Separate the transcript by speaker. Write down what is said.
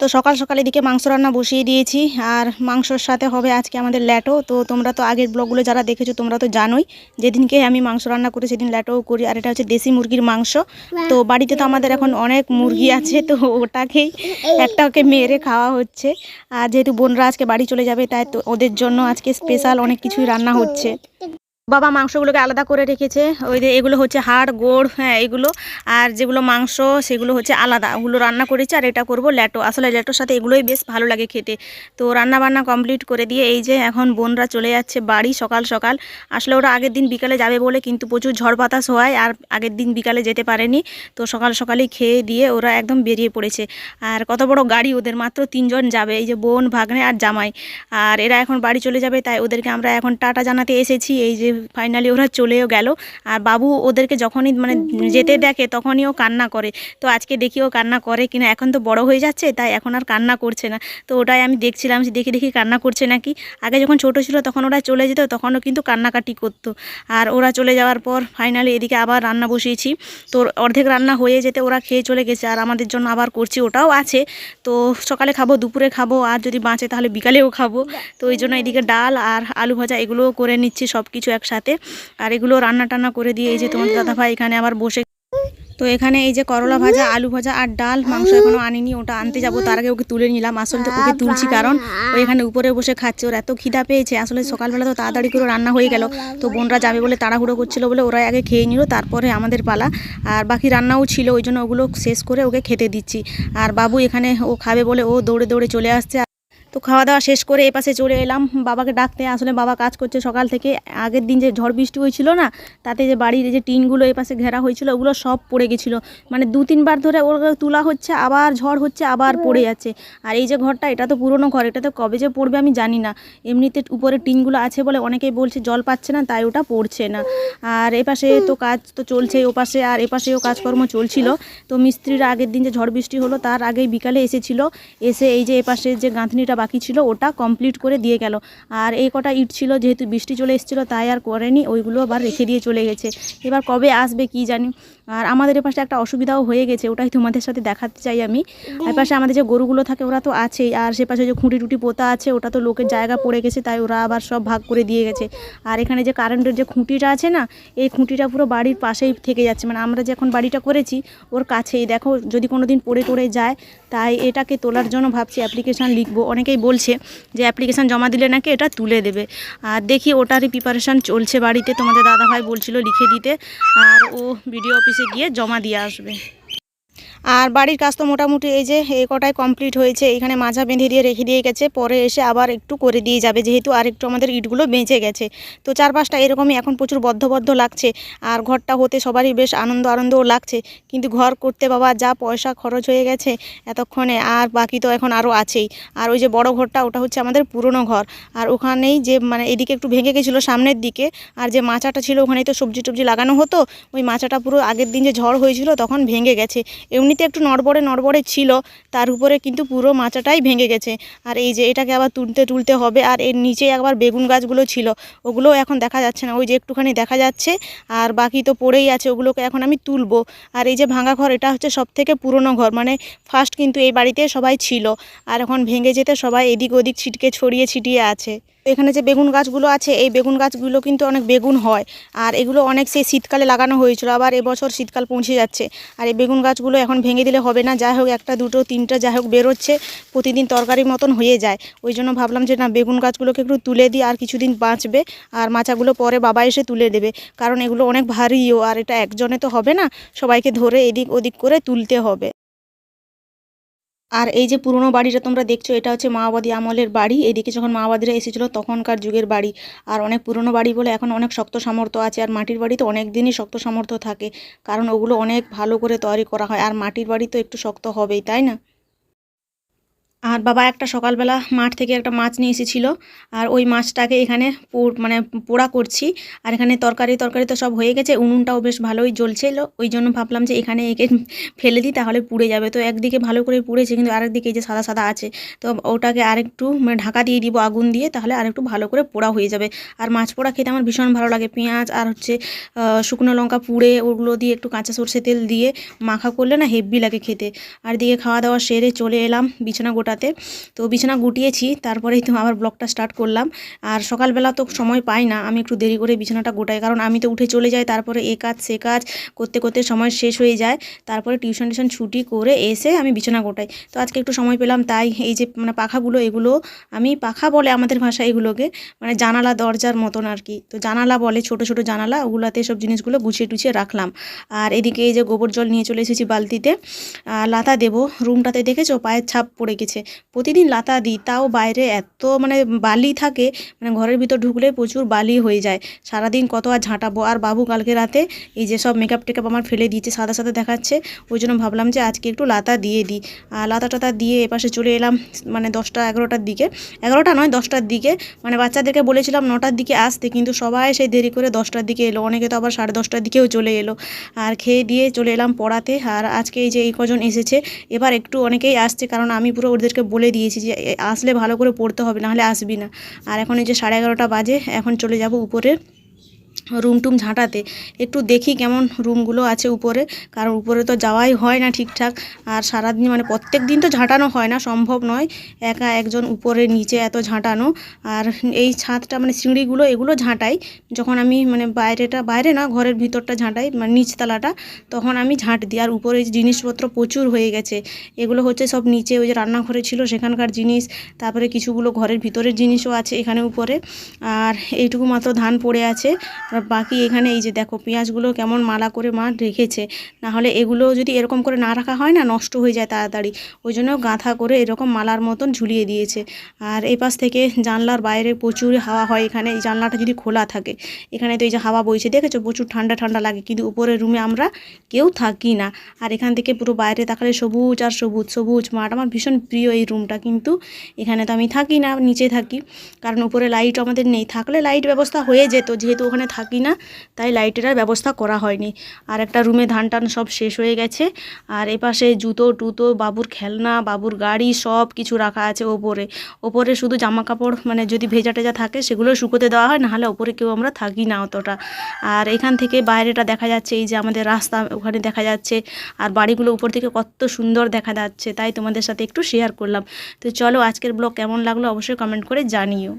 Speaker 1: তো সকাল সকাল এদিকে মাংস রান্না বসিয়ে দিয়েছি আর মাংসর সাথে হবে আজকে আমাদের ল্যাটো। তো তোমরা তো আগের ব্লগগুলো যারা দেখেছ, তোমরা তো জানোই যেদিনকে আমি মাংস রান্না করি সেদিন ল্যাটোও করি আর এটা হচ্ছে দেশি মুরগির মাংস। তো বাড়িতে তো আমাদের এখন অনেক মুরগি আছে, তো ওটাকেই একটাকে মেরে খাওয়া হচ্ছে। আর যেহেতু বোনরা আজকে বাড়ি চলে যাবে, তাই তো ওদের জন্য আজকে স্পেশাল অনেক কিছুই রান্না হচ্ছে। বাবা মাংসগুলোকে আলাদা করে রেখেছে। ওই যে এগুলো হচ্ছে হাড়, গোড় হ্যাঁ এগুলো। আর যেগুলো মাংস, সেগুলো হচ্ছে আলাদা। ওগুলো রান্না করেছে আর এটা করব ল্যাটো। আসলে ল্যাটোর সাথে এগুলোই বেশ ভালো লাগে খেতে। তো রান্না বান্না কমপ্লিট করে দিয়ে এই যে এখন বোনরা চলে যাচ্ছে বাড়ি সকাল সকাল। আসলে ওরা আগের দিন বিকালে যাবে বলে কিন্তু প্রচুর ঝড় বাতাস হয় আর আগের দিন বিকালে যেতে পারেনি। তো সকাল সকালেই খেয়ে দিয়ে ওরা একদম বেরিয়ে পড়েছে। আর কত বড় গাড়ি ওদের, মাত্র তিনজন যাবে। এই যে বোন, ভাগ্নে আর জামাই। আর এরা এখন বাড়ি চলে যাবে, তাই ওদেরকে আমরা এখন টাটা জানাতে এসেছি। এই যে ফাইনালি ওরা চলেও গেল। আর বাবু ওদেরকে যখনই মানে যেতে দেখে তখনই ও কান্না করে। তো আজকে দেখি ও কান্না করে কিনা। এখন তো বড় হয়ে যাচ্ছে, তাই এখন আর কান্না করছে না। তো ওটাই আমি দেখছিলাম দেখি দেখি কান্না করছে নাকি। আগে যখন ছোট ছিল তখন ওরা চলে যেত, তখনও কিন্তু কান্নাকাটি করতো। আর ওরা চলে যাওয়ার পর ফাইনালি এদিকে আবার রান্না বসিয়েছি। তো অর্ধেক রান্না হয়ে যেতে ওরা খেয়ে চলে গেছে, আর আমাদের জন্য আবার করছি ওটাও আছে। তো সকালে খাব, দুপুরে খাব, আর যদি বাঁচে তাহলে বিকালেও খাব। তো ওই জন্য এদিকে ডাল আর আলু ভাজা এগুলোও করে নিচ্ছি সব কিছু একসাথে। আর এগুলো রান্না টান্না করে দিয়ে এই যে তোমাদের দাদাভাই এখানে আবার বসে তো এখানে এই যে করলা ভাজা, আলু ভাজা আর ডাল, মাংস এখনও আনিনি, ওটা আনতে যাব, তার আগে ওকে তুলে নিলাম। আসলে তো ওকে তুলছি, কারণ ও এখানে উপরে বসে খাচ্ছে, ওর এত খিদা পেয়েছে। আসলে সকালবেলা তো তাড়াতাড়ি করে রান্না হয়ে গেল, তো বোনরা যাবে বলে তাড়াহুড়ো করছিল বলে ওরাই আগে খেয়ে নিল, তারপরে আমাদের পালা। আর বাকি রান্নাও ছিল, ওই জন্য ওগুলো শেষ করে ওকে খেতে দিচ্ছি। আর বাবু এখানে ও খাবে বলে ও দৌড়ে দৌড়ে চলে আসছে তো খাওয়া দাওয়া শেষ করে এপাশে চলে এলাম। বাবাকে ডাকতে আসলে বাবা কাজ করছে সকাল থেকে। আগের দিন যে ঝড় বৃষ্টি হয়েছিল না, তাতে যে বাড়ির যে টিনগুলো এপাশে ঘেরা হয়েছিল, ওগুলো সব পড়ে গেছিল। মানে দু, তিনবার ধরে ওর তোলা হচ্ছে, আবার ঝড় হচ্ছে, আবার পড়ে যাচ্ছে। আর এই যে ঘরটা, এটা তো পুরনো ঘর, এটা তো কবে যে পড়বে আমি জানি না। এমনিতে উপরে টিনগুলো আছে বলে অনেকেই বলছে জল পাচ্ছে না, তাই ওটা পড়ছে না। আর এপাশে তো কাজ তো চলছে ওপাশে আর এপাশেও কাজকর্ম চলছিল। তো মিস্ত্রিরা আগের দিন যে ঝড় বৃষ্টি হলো, তার আগেই বিকালে এসেছিল। এসে এই যে এপাশে যে গাঁথনিটা বাকি ছিল ওটা কমপ্লিট করে দিয়ে গেল। আর এই কটা ইট ছিল যেহেতু বৃষ্টি চলে এসেছিল তাই আর করেনি ওইগুলো আবার রেখে দিয়ে চলে গেছে। এবার কবে আসবে কি জানি। আর আমাদের এপাশে একটা অসুবিধাও হয়ে গেছে ওটাই তোমাদের সাথে দেখাতে চাই আমি। এপাশে আমাদের যে গরুগুলো থাকে ওরা তো আছেই। আর সে পাশে যে খুঁটি টুটি পোতা আছে ওটা তো লোকের জায়গা পড়ে গেছে তাই ওরা আবার সব ভাগ করে দিয়ে গেছে। আর এখানে যে কারেন্টের যে খুঁটিটা আছে না এই খুঁটিটা পুরো বাড়ির পাশেই থেকে যাচ্ছে। মানে আমরা যে এখন বাড়িটা করেছি ওর কাছেই। দেখো যদি কোনো দিন পড়ে টড়ে যায় তাই এটাকে তোলার জন্য ভাবছি অ্যাপ্লিকেশান লিখব। অনেকেই বলছে যে অ্যাপ্লিকেশান জমা দিলে নাকি এটা তুলে দেবে। আর দেখি ওটারই প্রিপারেশান চলছে বাড়িতে। তোমাদের দাদাভাই বলছিল লিখে দিতে। আর ও বিডিও অফিসে গিয়ে জমা দিয়ে আসবে। আর বাড়ির কাজ তো মোটামুটি এই যে এই কটাই কমপ্লিট হয়েছে, এখানে মাজা বেঁধে দিয়ে রেখে দিয়ে গেছে, পরে এসে আবার একটু করে দিয়ে যাবে, যেহেতু আর একটু আমাদের ইটগুলো বেঁচে গেছে। তো চারপাশটা এরকমই এখন প্রচুর বদ্ধবদ্ধ লাগছে, আর ঘরটা হতে সবারই বেশ আনন্দ আনন্দও লাগছে, কিন্তু ঘর করতে বাবা যা পয়সা খরচ হয়ে গেছে এতক্ষণে, আর বাকি তো এখন আরও আছেই। আর ওই যে বড় ঘরটা, ওটা হচ্ছে আমাদের পুরনো ঘর। আর ওখানেই যে মানে এদিকে একটু ভেঙে গেছিল সামনের দিকে, আর যে মাচাটা ছিল ওখানেই তো সবজি টবজি লাগানো হতো, ওই মাচাটা পুরো আগের দিন যে ঝড় হয়েছিল তখন ভেঙে গেছে। এমনিতে একটু নড়বড়ে নড়বড়ে ছিল, তার উপরে কিন্তু পুরো মাচাটাই ভেঙে গেছে। আর এই যে এটাকে আবার তুলতে তুলতে হবে, আর এর নিচে একবার বেগুন গাছগুলো ছিল, ওগুলোও এখন দেখা যাচ্ছে না। ওই যে একটুখানি দেখা যাচ্ছে, আর বাকি তো পড়েই আছে, ওগুলোকে এখন আমি তুলবো। আর এই যে ভাঙা ঘর, এটা হচ্ছে সব থেকে পুরনো ঘর মানে ফার্স্ট কিন্তু এই বাড়িতে সবাই ছিল। আর এখন ভেঙে যেতে সবাই এদিক ওদিক ছিটকে ছড়িয়ে ছিটিয়ে আছে। এখানে যে বেগুন গাছগুলো আছে, এই বেগুন গাছগুলো কিন্তু অনেক বেগুন হয়। আর এগুলো অনেক সেই শীতকালে লাগানো হয়েছিল, আবার এবছর শীতকাল পৌঁছে যাচ্ছে। আর এই বেগুন গাছগুলো এখন ভেঙে দিলে হবে না, যাই হোক একটা, দুটো, তিনটা, যাই হোক বেরোচ্ছে, প্রতিদিন তরকারির মতন হয়ে যায়। ওই জন্য ভাবলাম যে না, বেগুন গাছগুলোকে একটু তুলে দিই, আর কিছুদিন বাঁচবে, আর মাচাগুলো পরে বাবা এসে তুলে দেবে। কারণ এগুলো অনেক ভারীও আর এটা একজনে তো হবে না, সবাইকে ধরে এদিক ওদিক করে তুলতে হবে। আর এই যে পুরনো বাড়িটা তোমরা দেখছ, এটা হচ্ছে মাওবাদী আমলের বাড়ি। এদিকে যখন মাওবাদীরা এসেছিল, তখনকার যুগের বাড়ি। আর অনেক পুরনো বাড়ি বলে এখন অনেক শক্ত সামর্থ্য আছে, আর মাটির বাড়িতে অনেক দিনই শক্ত সামর্থ্য থাকে, কারণ ওগুলো অনেক ভালো করে তৈরি করা হয়। আর মাটির বাড়ি তো একটু শক্ত হবেই, তাই না? আর বাবা একটা সকালবেলা মাঠ থেকে একটা মাছ নিয়ে এসেছিল। আর ওই মাছটাকে এখানে মানে পোড়া করছি। আর এখানে তরকারি তরকারি তো সব হয়ে গেছে। উনুনটাও বেশ ভালোই জ্বলছিল। ওই জন্য ভাবলাম যে এখানে একে ফেলে দিই, তাহলে পুড়ে যাবে। তো একদিকে ভালো করে পুড়েছে, কিন্তু আরেকদিকে এই যে সাদা সাদা আছে, তো ওটাকে আরেকটু মানে ঢাকা দিয়ে দিব আগুন দিয়ে, তাহলে আরেকটু ভালো করে পোড়া হয়ে যাবে। আর মাছ পোড়া খেতে আমার ভীষণ ভালো লাগে। পেঁয়াজ আর হচ্ছে শুকনো লঙ্কা পুড়ে, ওগুলো দিয়ে একটু কাঁচা সর্ষে তেল দিয়ে মাখা করলে না হেভি লাগে খেতে। আর দিকে খাওয়া দাওয়া সেরে চলে এলাম, বিছানা গোটাতে তো বিছানা গুটিয়েছি, তারপরেই তো আবার ব্লগটা স্টার্ট করলাম। আর সকালবেলা তো সময় পাই না, আমি একটু দেরি করে বিছানাটা গোটাই, কারণ আমি তো উঠে চলে যাই, তারপরে এ কাজ, সে কাজ, করতে করতে সময় শেষ হয়ে যায়। তারপরে টিউশন টিউশন ছুটি করে এসে আমি বিছানা গোটাই। তো আজকে একটু সময় পেলাম, তাই এই যে মানে পাখাগুলো, এগুলো আমি পাখা বলে আমাদের ভাষায় এগুলোকে মানে জানালা, দরজার মতন আর কি। তো জানালা বলে, ছোট ছোট জানালা, ওগুলাতে সব জিনিসগুলো গুছিয়ে টুছিয়ে রাখলাম। আর এদিকে এই যে গোবর জল নিয়ে চলে এসেছি বালতিতে। লাতা দেবো, রুমটাতে দেখেছ? পায়ের ছাপ পড়ে গেছে। প্রতিদিন লাতা দিই, তাও বাইরে এত মানে বালি থাকে মানে ঘরের ভিতর ঢুকলে প্রচুর বালি হয়ে যায়। সারাদিন কত আর ঝাঁটাবো। আর বাবু কালকে রাতে এই যে সব মেকআপ টেকআপ আমার ফেলে দিয়েছে, সাদা সাদা দেখাচ্ছে। ওই জন্য ভাবলাম যে আজকে একটু লাতা দিয়ে দিই। আর লাতা টাতা দিয়ে এপাশে চলে এলাম মানে দশটা এগারোটার দিকে। এগারোটা নয়, দশটার দিকে। মানে বাচ্চাদেরকে বলেছিলাম নটার দিকে আসতে, কিন্তু সবাই সেই দেরি করে দশটার দিকে এলো। অনেকে তো আবার সাড়ে দশটার দিকেও চলে এলো। আর খেয়ে দিয়ে চলে এলাম পড়াতে। আর আজকে এই যে এই কজন এসেছে, এবার একটু অনেকেই আসছে, কারণ আমি পুরো ওদেরকে বলে দিয়েছি যে আসলে ভালো করে পড়তে হবে, নাহলে আসবি না। আর এখন এই যে সাড়ে এগারোটা বাজে, এখন চলে যাব উপরে রুম টুম ঝাঁটাতে, একটু দেখি কেমন রুমগুলো আছে উপরে। কারণ উপরে তো যাওয়াই হয় না ঠিকঠাক। আর সারাদিন মানে প্রত্যেক দিন তো ঝাঁটানো হয় না, সম্ভব নয়। একা একজন উপরে নিচে এত ঝাঁটানো। আর এই ছাদটা মানে সিঁড়িগুলো এগুলো ঝাঁটাই। যখন আমি মানে বাইরেটা, বাইরে না, ঘরের ভিতরটা ঝাঁটাই মানে নিচতলাটা, তখন আমি ঝাঁট দিই। আর উপরে জিনিসপত্র প্রচুর হয়ে গেছে, এগুলো হচ্ছে সব নিচে ওই যে রান্নাঘরে ছিল সেখানকার জিনিস। তারপরে কিছুগুলো ঘরের ভিতরের জিনিসও আছে এখানে উপরে। আর এইটুকু মাত্র ধান পড়ে আছে। আর বাকি এখানে এই যে দেখো, পেঁয়াজগুলো কেমন মালা করে মা রেখেছে। নাহলে এগুলো যদি এরকম করে না রাখা হয় না, নষ্ট হয়ে যায় তাড়াতাড়ি। ওই জন্য গাঁথা করে এরকম মালার মতন ঝুলিয়ে দিয়েছে। আর এই পাশ থেকে জানলার বাইরে প্রচুর হাওয়া হয় এখানে। এই জানলাটা যদি খোলা থাকে, এখানে তো এই যে হাওয়া বইছে, দেখেছ? প্রচুর ঠান্ডা ঠান্ডা লাগে। কিন্তু উপরের রুমে আমরা কেউ থাকি না। আর এখান থেকে পুরো বাইরে তাকালে সবুজ আর সবুজ সবুজ মাঠ। আমার ভীষণ প্রিয় এই রুমটা কিন্তু এখানে তো আমি থাকি না, নিচে থাকি। কারণ উপরে লাইট আমাদের নেই। থাকলে লাইট ব্যবস্থা হয়ে যেত। যেহেতু ওখানে থাকি না, তাই লাইটের আর ব্যবস্থা করা হয়নি। আর একটা রুমে ধান টান সব শেষ হয়ে গেছে। আর এপাশে জুতো, টুতো, বাবুর খেলনা, বাবুর গাড়ি সব কিছু রাখা আছে ওপরে। ওপরে শুধু জামা কাপড় মানে যদি ভেজা টেজা থাকে, সেগুলো শুকোতে দেওয়া হয়, নাহলে ওপরে কেউ আমরা থাকি না অতটা। আর এখান থেকে বাইরেটা দেখা যাচ্ছে, এই যে আমাদের রাস্তা, ওখানে দেখা যাচ্ছে। আর বাড়িগুলো উপর থেকে কত সুন্দর দেখা যাচ্ছে, তাই তোমাদের সাথে একটু শেয়ার করলাম। তো চলো আজকের ব্লগ কেমন লাগল, অবশ্যই কমেন্ট করে জানিও।